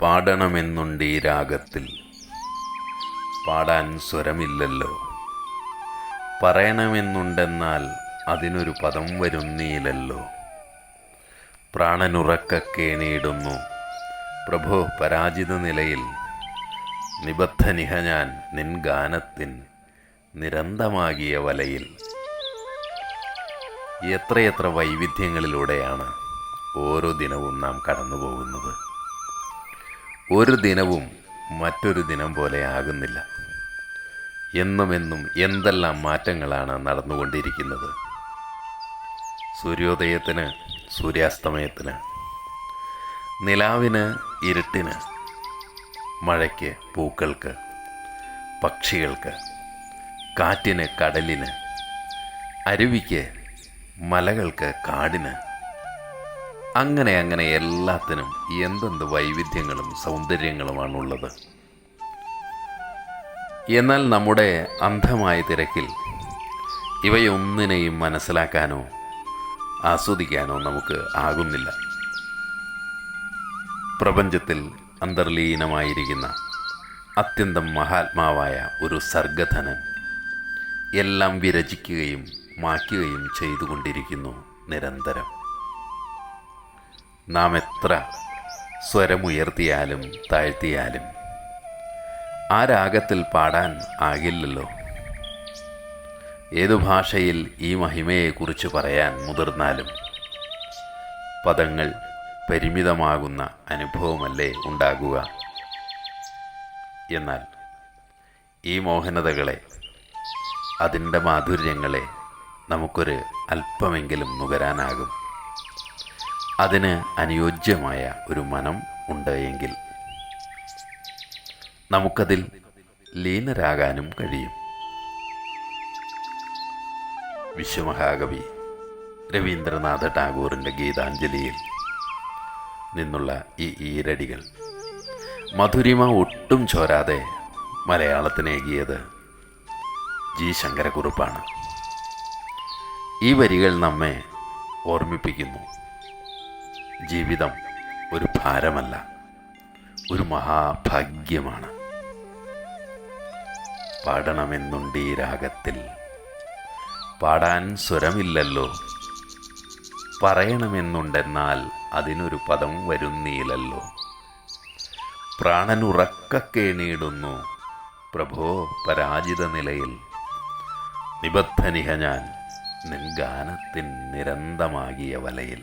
പാടണമെന്നുണ്ട് ഈ രാഗത്തിൽ. പാടാൻ സ്വരമില്ലല്ലോ. പറയണമെന്നുണ്ടെന്നാൽ അതിനൊരു പദം വരുന്നിയില്ലല്ലോ പ്രാണനുറക്കക്കേണിയിടുന്നു പ്രഭോ പരാജിത നിലയിൽ. നിബദ്ധനിഹ ഞാൻ നിൻ ഗാനത്തിൻ നിരന്തമാകിയ വലയിൽ. എത്രയെത്ര വൈവിധ്യങ്ങളിലൂടെയാണ് ഓരോ ദിനവും നാം കടന്നു പോകുന്നത് ഒരു ദിനവും മറ്റൊരു ദിനം പോലെ ആകുന്നില്ല. എന്നും എന്നും എന്തെല്ലാം മാറ്റങ്ങളാണ് നടന്നുകൊണ്ടിരിക്കുന്നത്. സൂര്യോദയത്തിന് സൂര്യാസ്തമയത്തിന് നിലാവിന് ഇരുട്ടിന് മഴയ്ക്ക് പൂക്കൾക്ക് പക്ഷികൾക്ക് കാറ്റിന് കടലിന് അരുവിക്ക് മലകൾക്ക് കാടിന്. അങ്ങനെ അങ്ങനെ എല്ലാത്തിനും എന്തെന്ത് വൈവിധ്യങ്ങളും സൗന്ദര്യങ്ങളുമാണുള്ളത്. എന്നാൽ നമ്മുടെ അന്ധമായ തിരക്കിൽ ഇവയൊന്നിനെയും മനസ്സിലാക്കാനോ ആസ്വദിക്കാനോ നമുക്ക് ആകുന്നില്ല. പ്രപഞ്ചത്തിൽ അന്തർലീനമായിരിക്കുന്ന അത്യന്തം മഹാത്മാവായ ഒരു സർഗധനൻ എല്ലാം വിരചിക്കുകയും മായ്ക്കുകയും ചെയ്തുകൊണ്ടിരിക്കുന്നു നിരന്തരം. നാം എത്ര സ്വരമുയർത്തിയാലും താഴ്ത്തിയാലും ആ രാഗത്തിൽ പാടാൻ ആകില്ലല്ലോ. ഏതു ഭാഷയിൽ ഈ മഹിമയെക്കുറിച്ച് പറയാൻ മുതിർന്നാലും പദങ്ങൾ പരിമിതമാകുന്ന അനുഭവമല്ലേ ഉണ്ടാകുക. എന്നാൽ ഈ മോഹനതകളെ അതിന്റെ മാധുര്യങ്ങളെ നമുക്കൊരു അല്പമെങ്കിലും നുകരാനാകും. അതിന് അനുയോജ്യമായ ഒരു മനം ഉണ്ട് എങ്കിൽ നമുക്കതിൽ ലീനരാകാനും കഴിയും. വിശ്വമഹാകവി രവീന്ദ്രനാഥ ടാഗോറിന്റെ ഗീതാഞ്ജലിയിൽ നിന്നുള്ള ഈ ഈരടികൾ മധുരിമ ഒട്ടും ചോരാതെ മലയാളത്തിനേകിയത് ജി ശങ്കരക്കുറുപ്പാണ്. ഈ വരികൾ നമ്മെ ഓർമ്മിപ്പിക്കുന്നു. ജീവിതം ഒരു ഭാരമല്ല ഒരു മഹാഭാഗ്യമാണ്. പാടണമെന്നുണ്ട് ഈ രാഗത്തിൽ. പാടാൻ സ്വരമില്ലല്ലോ. പറയണമെന്നുണ്ടെന്നാൽ അതിനൊരു പദം വരുന്നില്ലല്ലോ പ്രാണനുറക്ക കേണിയിടുന്നു പ്രഭോ പരാജിത നിലയിൽ. നിബദ്ധനിഹ ഞാൻ ഗാനത്തിൻ നിരന്തമാകിയ വലയിൽ